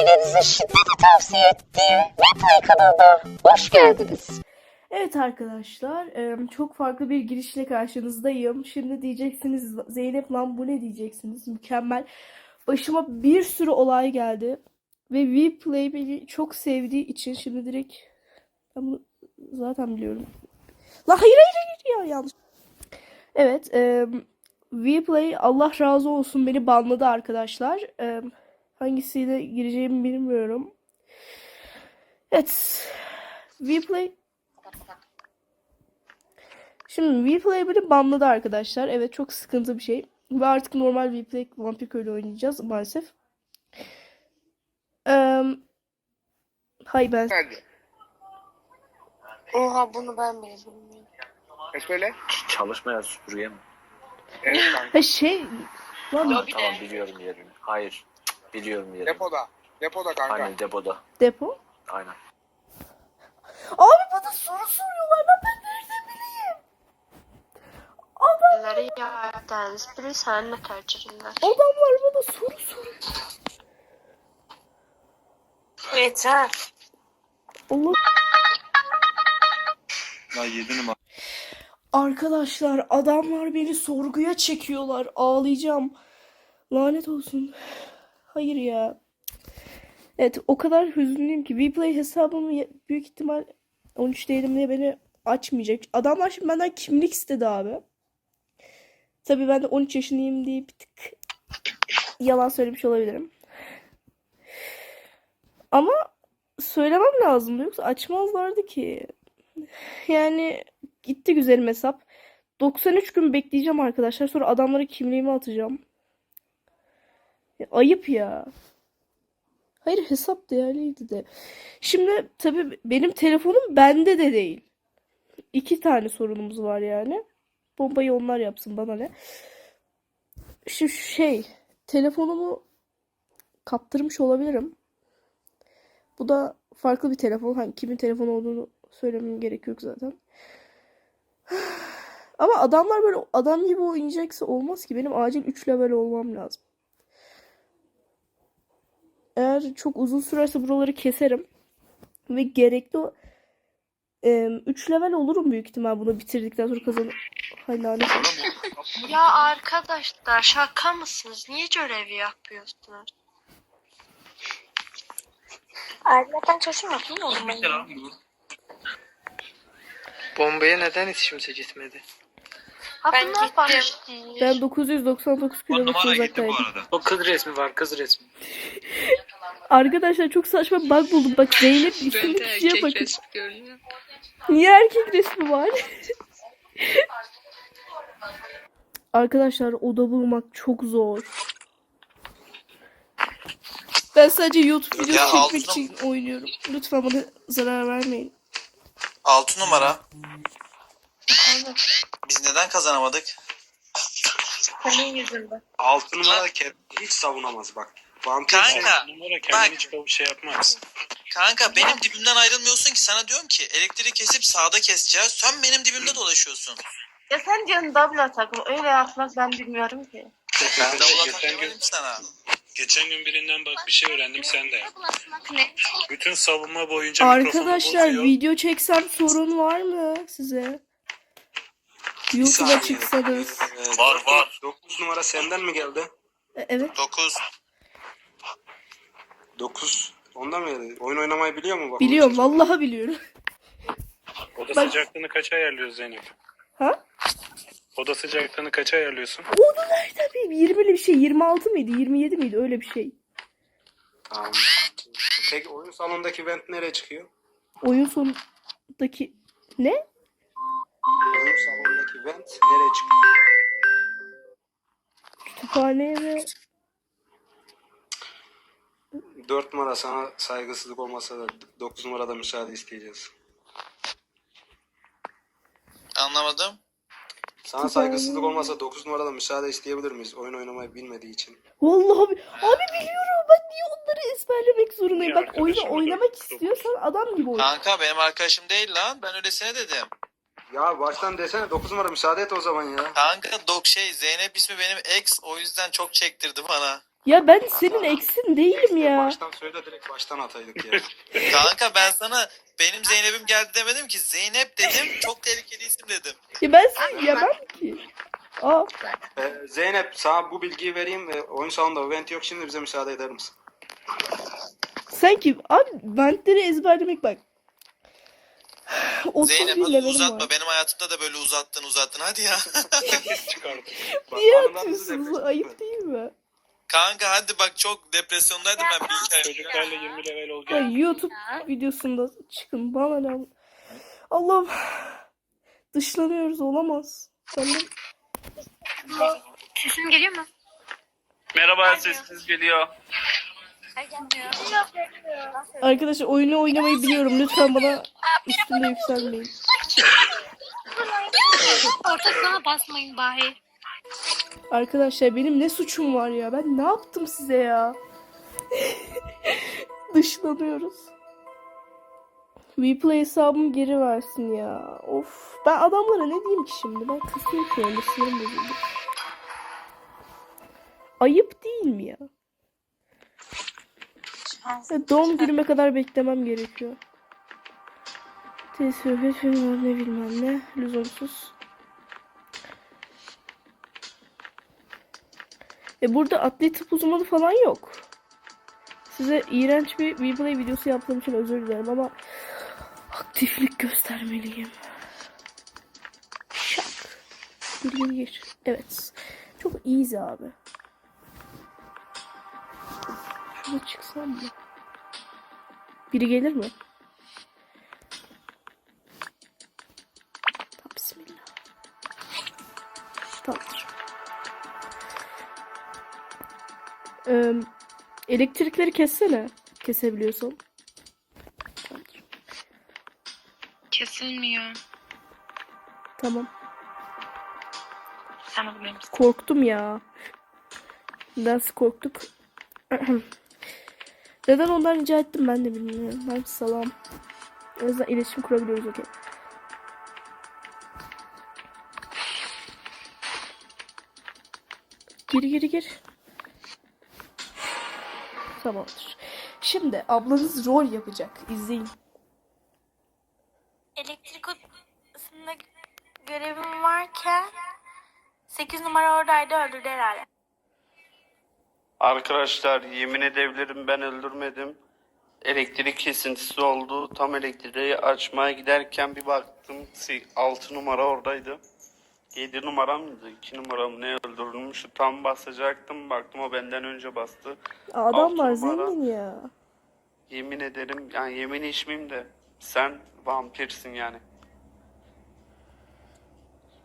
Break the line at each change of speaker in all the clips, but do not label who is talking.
ailenize şiddetle tavsiye ettiğim Replay kanalına hoş geldiniz.
Evet arkadaşlar, em, çok farklı bir girişle karşınızdayım. Şimdi diyeceksiniz Zeynep lan bu ne diyeceksiniz? Mükemmel. Başıma bir sürü olay geldi. Ve Vplay beni çok sevdiği için şimdi direkt ben bunu zaten biliyorum. La hayır hayır hayır ya yanlış. Evet, em, Vplay Allah razı olsun beni banladı arkadaşlar. Em, hangisiyle gireceğimi bilmiyorum. Evet. Vplay Şimdi Vplay beni banladı arkadaşlar. Evet çok sıkıntı bir şey. Ve artık normal Vplay Vampir Köylü oynayacağız maalesef. Eee hay ben
Hadi.
Oha bunu ben bile bilmiyorum.
E söyle.
Çalışmayan süpürge mi?
Evet
ha şey lan
tamam biliyorum yerini. Hayır. Biliyorum yerini.
Depoda. Depoda kanka.
Aynen depoda.
depo.
Aynen.
Abi bana soru soruyorlar lan ben nereden bileyim? Adam,
Neleri yardınız biri seninle tercihler.
adamlar bana soru soruyor.
Yeter.
Allah
Ya 7 numara.
Arkadaşlar adamlar beni sorguya çekiyorlar. Ağlayacağım. Lanet olsun. Hayır ya. Evet o kadar hüzünlüyüm ki Vplay hesabımı büyük ihtimal 13 değilim diye beni açmayacak. Adamlar şimdi benden kimlik istedi abi. Tabii ben de 13 yaşındayım diye bir tık yalan söylemiş olabilirim. Ama söylemem lazımdı yoksa açmazlardı ki. Yani gitti güzelim hesap. 93 gün bekleyeceğim arkadaşlar. Sonra adamlara kimliğimi atacağım. Ya, ayıp ya. Hayır hesap değerliydi de. Şimdi tabii benim telefonum bende de değil. İki tane sorunumuz var yani. Bombayı onlar yapsın bana ne. Şu şey telefonumu kaptırmış olabilirim. Bu da farklı bir telefon. Hani kimin telefonu olduğunu söylemem gerek yok zaten. Ama adamlar böyle adam gibi oynayacaksa olmaz ki. Benim acil 3 level olmam lazım. Eğer çok uzun sürerse buraları keserim. Ve gerekli 3 level olurum büyük ihtimal bunu bitirdikten sonra kazanır. Hay lanet.
Ya arkadaşlar şaka mısınız? Niye görevi yapıyorsunuz? Ayrıca çocuğum yok?
Bombaya neden hiç kimse gitmedi?
Ben gittim.
Ben 999 kilometre uzaktaydım.
O kız resmi var kız resmi.
Arkadaşlar çok saçma bug buldum. Bak Zeynep isimli kişiye bakın. Niye erkek resmi var? Arkadaşlar oda bulmak çok zor. Ben sadece YouTube videosu
Ya
çekmek
altın-
için oynuyorum. Lütfen bana zarar vermeyin.
6 numara. Biz neden kazanamadık?
Senin yüzünden.
6 numara hiç savunamaz bak. Vampir
Kanka,
numara
bak.
kendini hiç bir şey yapmaz.
Kanka benim dibimden ayrılmıyorsun ki sana diyorum ki elektriği kesip sağda keseceğiz. Sen benim dibimde dolaşıyorsun.
Ya sen diyorsun double takım. Öyle yapmak ben bilmiyorum ki.
Ben de
Davul
geçen
atak
gün,
demedim sana.
geçen gün birinden bak bir şey öğrendim sen de. Bütün savunma boyunca mikrofonu
Arkadaşlar
bozuyor.
video çeksem sorun var mı size? YouTube'a çıksanız.
Var var.
9 numara senden mi geldi?
E, Evet.
9.
9. Ondan mı geldi? Oyun oynamayı biliyor mu? Bak,
Biliyorum vallahi biliyorum.
Oda
Bak-
sıcaklığını kaça ayarlıyoruz Zeynep?
Ha?
Oda sıcaklığını kaça ayarlıyorsun?
Onu nereden bileyim? 20'li bir şey. 26 mıydı? 27 miydi? Öyle bir şey.
Tamam. Peki oyun salonundaki vent nereye çıkıyor?
Oyun sonundaki... Ne?
Vent nereye çıkıyor?
Kütüphaneye ve...
4 numara sana saygısızlık olmasa da 9 numarada müsaade isteyeceğiz.
Anlamadım.
Sana saygısızlık olmasa 9 numarada müsaade isteyebilir miyiz? Oyun oynamayı bilmediği için.
Vallahi bi- abi biliyorum. Ben niye onları ezberlemek zorundayım?
Bir
Bak oyunu
arkadaşım
oynamak istiyorsan adam gibi oyna.
Kanka benim arkadaşım değil lan. Ben öylesine dedim.
Ya baştan desene 9 numara müsaade et o zaman ya.
Kanka dok şey Zeynep ismi benim ex o yüzden çok çektirdi bana.
Ya ben senin eksin değilim ya.
Baştan söyle direkt baştan ataydık ya.
Kanka ben sana benim Zeynep'im geldi demedim ki. Zeynep dedim çok tehlikeli isim dedim.
Ya ben seni yemem ki. Aa,
Ee, Zeynep sana bu bilgiyi vereyim. Ee, oyun salonunda vent yok şimdi bize müsaade eder misin?
sen kim? Abi ventleri ezberlemek bak. 30
Zeynep hadi uzatma.
var.
Benim hayatımda da böyle uzattın uzattın hadi ya.
Niye atıyorsunuz? Ayıp değil mi?
Kanka hadi bak çok depresyondaydım ben bir iki ay.
Çocuklarla 20 level
Ya
olacak.
YouTube videosunda çıkın bana ne? Allah'ım. Dışlanıyoruz olamaz. Sanırım.
Sesim geliyor mu?
Merhaba sesiniz geliyor.
Arkadaşlar oyunu oynamayı biliyorum. Lütfen bana üstünde yükselmeyin.
Ortak bana basmayın bari.
Arkadaşlar benim ne suçum var ya? Ben ne yaptım size ya? Dışlanıyoruz. Replay hesabımı geri versin ya. Of. Ben adamlara ne diyeyim ki şimdi? Ben ki öyle sinirim bozuldu. Ayıp değil mi ya? Ya Doğum günüme kadar beklemem gerekiyor. Tesbih, bilmem ne bilmem ne. Lüzumsuz. E burada atlet tıp uzmanı falan yok. Size iğrenç bir replay videosu yaptığım için özür dilerim ama aktiflik göstermeliyim. Şak. Gir gir gir. Evet. Çok easy abi. Şurada çıksam mı? Biri gelir mi? Tamam bismillah. Tamamdır. Ee, elektrikleri kessene. Kesebiliyorsan. Tamamdır.
Kesilmiyor.
Tamam.
Sen
Korktum ya. Nasıl korktuk? Neden ondan rica ettim ben de bilmiyorum. Ben salam. En azından iletişim kurabiliyoruz okey. Gir gir gir. Tamamdır. Şimdi ablanız rol yapacak. İzleyin.
elektrik odasında görevim varken 8 numara oradaydı öldürdü herhalde.
Arkadaşlar yemin edebilirim ben öldürmedim. Elektrik kesintisi oldu. Tam elektriği açmaya giderken bir baktım 6 numara oradaydı. 7 numara mıydı? 2 numara mı ne öldürülmüştü? Tam basacaktım. Baktım o benden önce bastı.
Adam var
numara.
zengin ya.
Yemin ederim yani yemin içmeyeyim de sen vampirsin yani.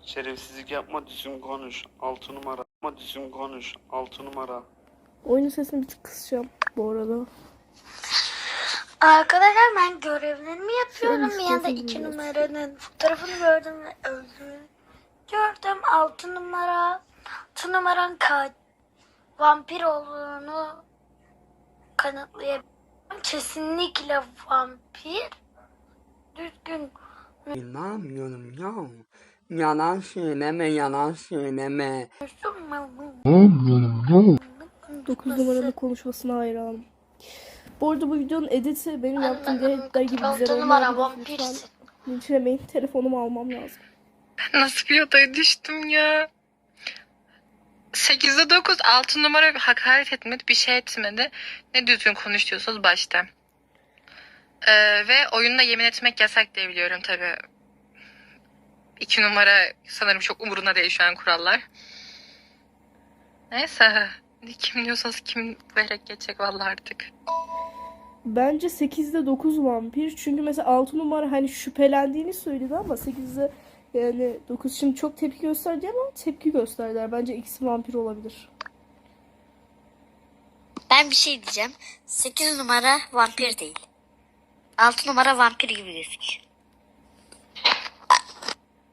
Şerefsizlik yapma düzgün konuş. 6 numara. Yapma düzgün konuş. 6 numara.
Oyunun sesini bir tık kısacağım bu arada.
Arkadaşlar ben görevlerimi yapıyorum. Bir anda
istiyorsan
2
bilmiyorum.
numaranın fotoğrafını gördüm ve öldüm. Gördüm 6 numara 6 numaranın ka- vampir olduğunu kanıtlayabilirim. Kesinlikle vampir. Düzgün
İnanmıyorum ya. Yalan söyleme, yalan söyleme.
9 numaranın konuşmasına hayranım. Bu arada bu videonun editi benim yaptığım editler gibi güzel olmayabilir. Lütfen linçlemeyin. Telefonumu almam lazım.
Nasıl bir odaya düştüm ya? 8'de 9 6 numara hakaret etmedi bir şey etmedi. Ne düzgün konuşuyorsunuz başta. Ee, ve oyunda yemin etmek yasak diye biliyorum tabi. 2 numara sanırım çok umurunda değil şu an kurallar. Neyse. Kim diyorsanız kim vererek geçecek vallahi artık.
Bence 8'de 9 vampir. Çünkü mesela 6 numara hani şüphelendiğini söyledi ama 8'de yani 9 şimdi çok tepki gösterdi ama tepki gösterdiler. Bence ikisi vampir olabilir.
Ben bir şey diyeceğim. 8 numara vampir değil. 6 numara vampir gibi gözüküyor.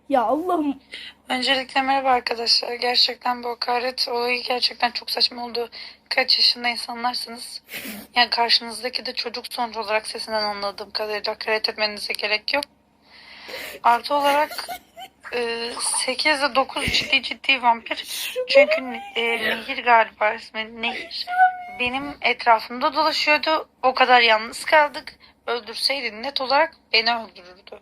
Ya Allah'ım
Öncelikle merhaba arkadaşlar. Gerçekten bu hakaret olayı gerçekten çok saçma oldu. Kaç yaşında insanlarsınız? Yani karşınızdaki de çocuk sonuç olarak sesinden anladığım kadarıyla hakaret etmenize gerek yok. Artı olarak 8 ile 9 ciddi ciddi vampir. Çünkü e, Nehir galiba ismi Nehir. Benim etrafımda dolaşıyordu. O kadar yalnız kaldık. Öldürseydi net olarak beni öldürürdü.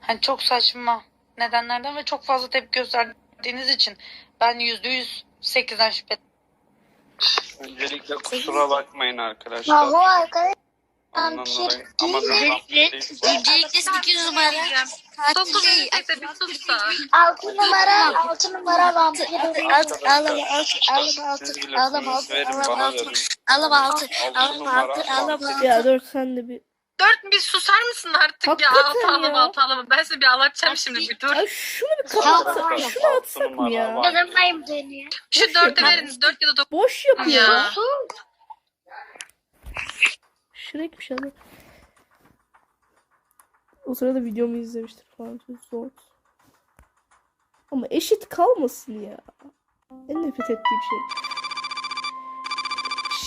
Hani çok saçma nedenlerden ve çok fazla tepki gösterdiğiniz için ben yüzde yüz sekizden şüphe
Öncelikle kusura bakmayın arkadaşlar.
Bravo arkadaşlar.
Ondan dolayı. Ama
değil.
vampir değilim.
Öncelikle 8 numara.
Dokuz neyse bir sus da.
6 numara, 6 numara vampir.
Verin
ağlama,
bana
altı,
verin.
ağlama, altı,
Altı
ağlama,
numara
altı, ağlama,
vampir.
altı.
Ya dur sen de bir.
Dört bir susar mısın artık ya?
Hakikaten
Altı ağlama
ya.
altı ağlama. Ben size bir ağlatacağım şimdi bir dur.
Ay şunu bir
Ya,
kapatsak,
pardon.
şunu atsak mı ya?
Bayım dönüyor?
Şu
yapar.
verin. Dört ya da dokuz.
Boş yapıyor.
Ya.
Shrek'miş adam. O sırada videomu izlemiştir falan. Çok zor. Ama eşit kalmasın ya. En nefret ettiğim şey.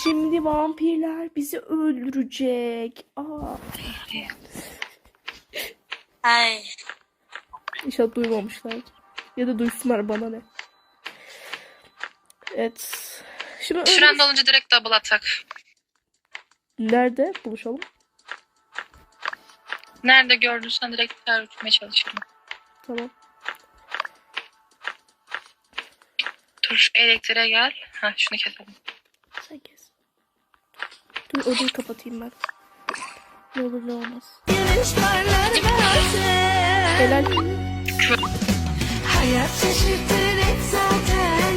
Şimdi vampirler bizi öldürecek. Aa,
Ay.
inşallah duymamışlar. Ya da duysunlar bana ne. Evet. Şimdi
Süren dolunca direkt double atak.
Nerede buluşalım?
Nerede gördüysen direkt tercüme çalışırım.
Tamam.
Dur şu elektriğe gel. Ha şunu keselim.
Dur odayı kapatayım ben. Ne olur ne olmaz. Helal.
Hayat şaşırtır zaten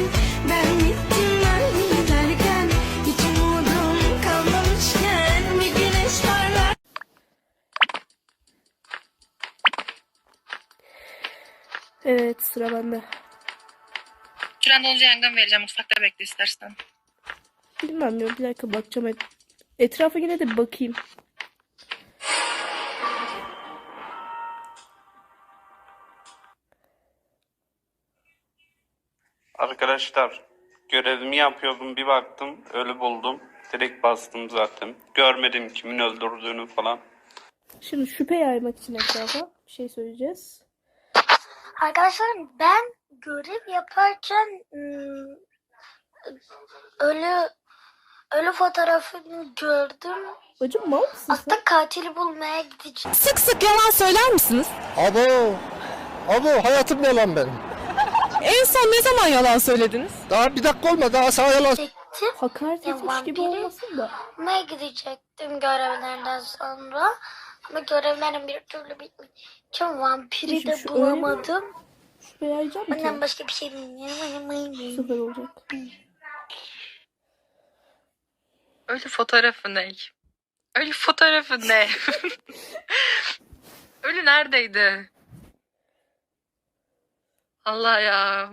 Ben gittim ben giderken Hiç umudum kalmamışken Bir güneş parlar
Evet sıra bende.
Süren dolunca yangın vereceğim. Mutfakta bekle istersen.
Bilmem ya bir dakika bakacağım. Et Etrafa yine de bakayım.
Arkadaşlar görevimi yapıyordum bir baktım ölü buldum. Direkt bastım zaten. Görmedim kimin öldürdüğünü falan.
Şimdi şüphe yaymak için etrafa bir şey söyleyeceğiz.
Arkadaşlarım ben görev yaparken ım, ölü ölü fotoğrafını gördüm.
Bacım mal mısın sen?
Aslında katili bulmaya gideceğim.
Sık sık yalan söyler misiniz?
Abo, abo hayatım yalan benim.
En son ne zaman yalan söylediniz?
Daha bir dakika olmadı daha sana yalan
Gittim.
Hakaret etmiş gibi
vampiri-
olmasın da.
Bulmaya gidecektim görevlerden sonra. Ama görevlerim bir türlü bitmedi. Çünkü vampiri
Şimdi
de
öyle mi?
bulamadım.
Şüphe yayacağım
Ondan
ki.
başka bir şey bilmiyorum.
Sıfır olacak.
Ölü fotoğrafı ne? Ölü fotoğrafı ne? Ölü neredeydi? Allah ya.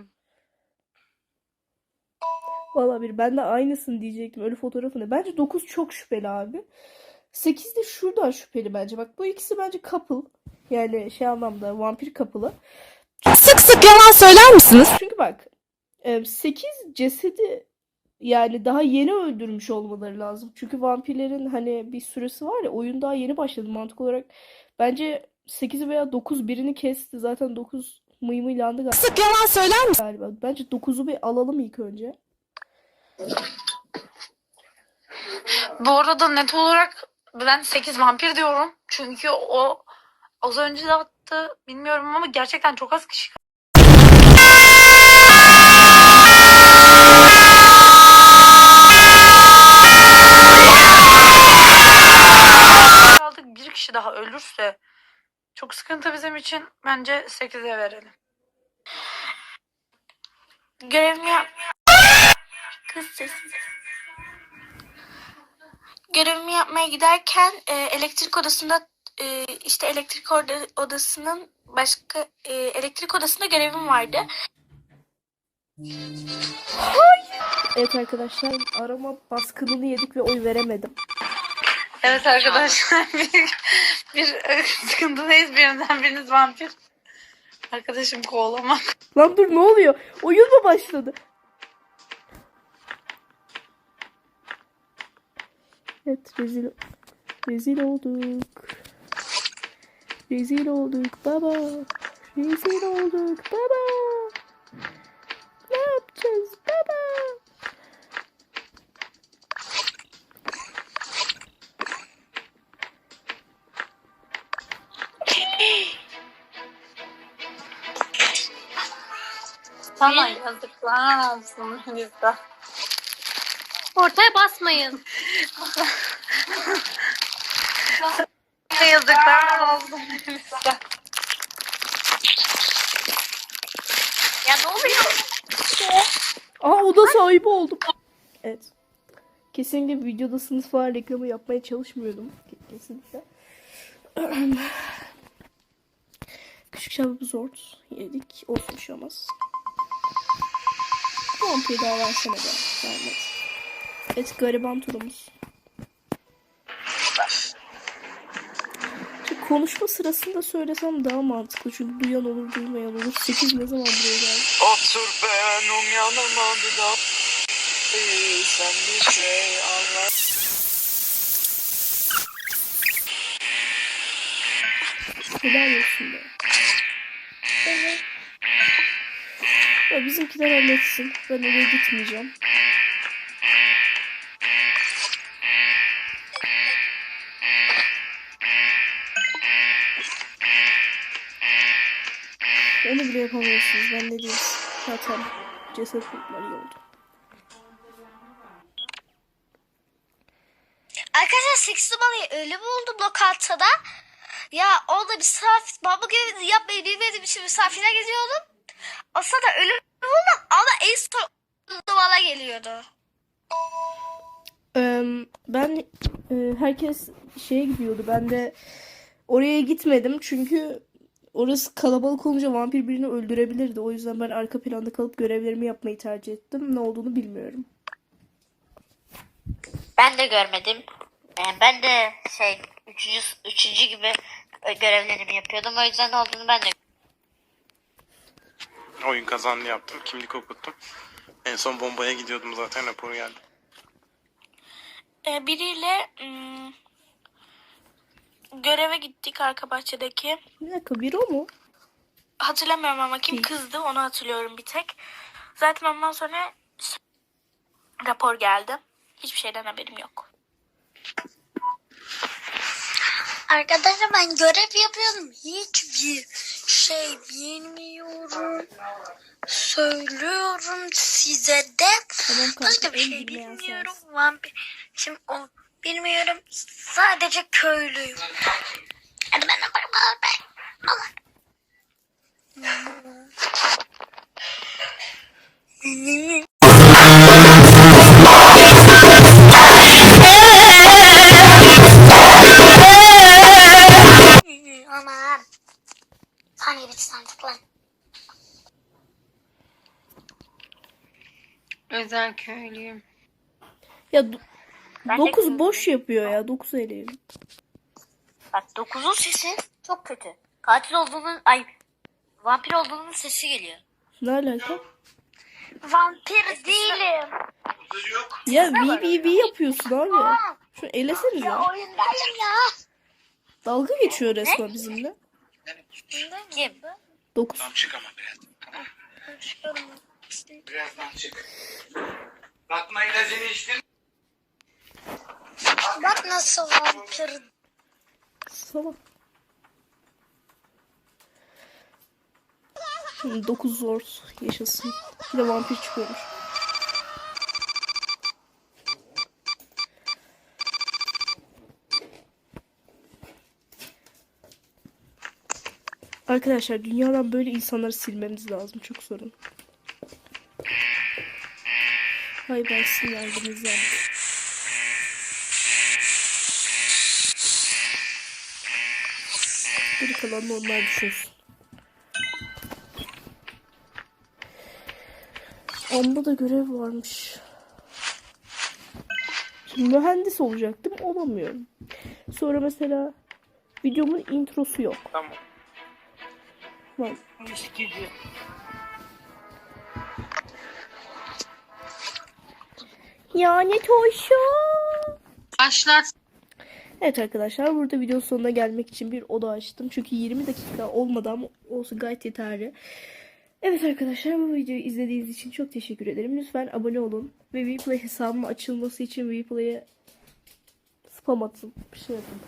Valla bir ben de aynısını diyecektim. Ölü fotoğrafı ne? Bence 9 çok şüpheli abi. 8 de şuradan şüpheli bence. Bak bu ikisi bence couple. Yani şey anlamda vampir couple'ı.
Sık sık yalan söyler misiniz?
Çünkü bak 8 cesedi yani daha yeni öldürmüş olmaları lazım. Çünkü vampirlerin hani bir süresi var ya oyun daha yeni başladı mantık olarak. Bence 8 veya 9 birini kesti. Zaten 9 mıymıylandı galiba.
Sık yalan söyler misiniz?
galiba. Bence 9'u bir alalım ilk önce.
Bu arada net olarak ben 8 vampir diyorum. Çünkü o az önce de attı bilmiyorum ama gerçekten çok az kişi kaldık. Bir kişi daha ölürse çok sıkıntı bizim için. Bence 8'e verelim.
Görevimi yap... Kız sessiz. Görevimi yapmaya giderken e, elektrik odasında e, işte elektrik oda- odasının başka e, elektrik odasında görevim vardı.
Evet arkadaşlar arama baskınını yedik ve oy veremedim.
Evet arkadaşlar bir, bir sıkıntındayız birinden biriniz vampir. Arkadaşım kovalamak.
Lan dur ne oluyor? Oyun mu başladı? Evet rezil rezil olduk. Rezil olduk baba. Rezil olduk baba.
Sana yazıklar olsun Hülya. Ortaya basmayın. Sana yazıklar olsun Hülya. Ya ne oluyor?
Aa oda sahibi oldum. Evet. Kesinlikle videoda sınıf falan reklamı yapmaya çalışmıyordum. Ke- Kesinlikle. Küçük şababı zor yedik. Olsun bir şey olmaz. Vampir daha versene be. Vermez. Evet gariban turumuz. Şu konuşma sırasında söylesem daha mantıklı. Çünkü duyan olur duymayan olur. 8 ne zaman buraya geldi?
Otur benim yanıma bir daha. Sen bir şey anla.
Helal olsun be. Bizimkiler halletsin. Ben oraya gitmeyeceğim. Onu bile yapamıyorsunuz. Ben ne diyeyim. Zaten ceset bulmalar iyi oldu.
Arkadaşlar seksi balayı öyle buldum lokantada. Ya orada misafir, baba görevi yapmayı bilmediğim için misafire gidiyordum. Sırada ölüm ama son bana geliyordu.
Ben e, herkes şeye gidiyordu. Ben de oraya gitmedim çünkü orası kalabalık olunca vampir birini öldürebilirdi. O yüzden ben arka planda kalıp görevlerimi yapmayı tercih ettim. Ne olduğunu bilmiyorum.
Ben de görmedim. Yani ben de şey üçüncü, üçüncü gibi görevlerimi yapıyordum. O yüzden ne olduğunu ben de
Oyun kazandı yaptım. Kimlik okuttum. En son bombaya gidiyordum zaten raporu geldi.
Ee, biriyle ım, göreve gittik arka bahçedeki.
Bir dakika biri o mu?
Hatırlamıyorum ama kim kızdı onu hatırlıyorum bir tek. Zaten ondan sonra rapor geldi. Hiçbir şeyden haberim yok. Arkadaşlar ben görev yapıyorum. Hiçbir şey bilmiyorum. Söylüyorum size de.
Tamam.
Başka bir şey bilmiyorum. Vampir. Şimdi o bilmiyorum. Sadece köylüyüm.
Özel köylüyüm.
Ya
Ben de
9
köylüyüm.
boş yapıyor ya. 9 eleyelim.
Bak 9'un sesi çok kötü. Katil olduğunun ay vampir olduğunun sesi geliyor.
Ne alaka?
Vampir değilim.
Ya VVV yapıyorsun abi. Şu eleseniz ya.
oyundayım ya.
Dalga geçiyor resmen bizimle.
Kim?
9.
Çık ama biraz. Birazdan çık. Bakma ilacını içtin.
Bak nasıl vampir.
Salak. 9 zor yaşasın. Bir de vampir çıkıyormuş. Arkadaşlar dünyadan böyle insanları silmemiz lazım. Çok sorun. Hay ben sizin yardımınızı. Geri kalanını onlar düşünsün. Onda da görev varmış. Şimdi mühendis olacaktım. Olamıyorum. Sonra mesela videomun introsu yok.
Tamam.
Lan. Yani toşu.
Başlar.
Evet arkadaşlar burada video sonuna gelmek için bir oda açtım. Çünkü 20 dakika olmadı ama olsun gayet yeterli. Evet arkadaşlar bu videoyu izlediğiniz için çok teşekkür ederim. Lütfen abone olun. Ve Vplay hesabımın açılması için Vplay'e spam atın. Bir şey yapın.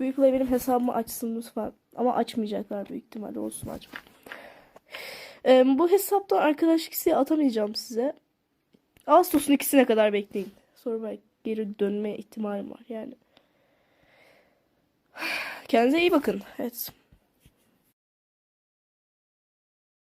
Vplay benim hesabımı açsın lütfen. Ama açmayacaklar büyük ihtimalle olsun açma. Ee, bu hesaptan arkadaşlık isteği atamayacağım size. Ağustos'un ikisine kadar bekleyin. Sonra belki geri dönme ihtimalim var yani. Kendinize iyi bakın. Evet.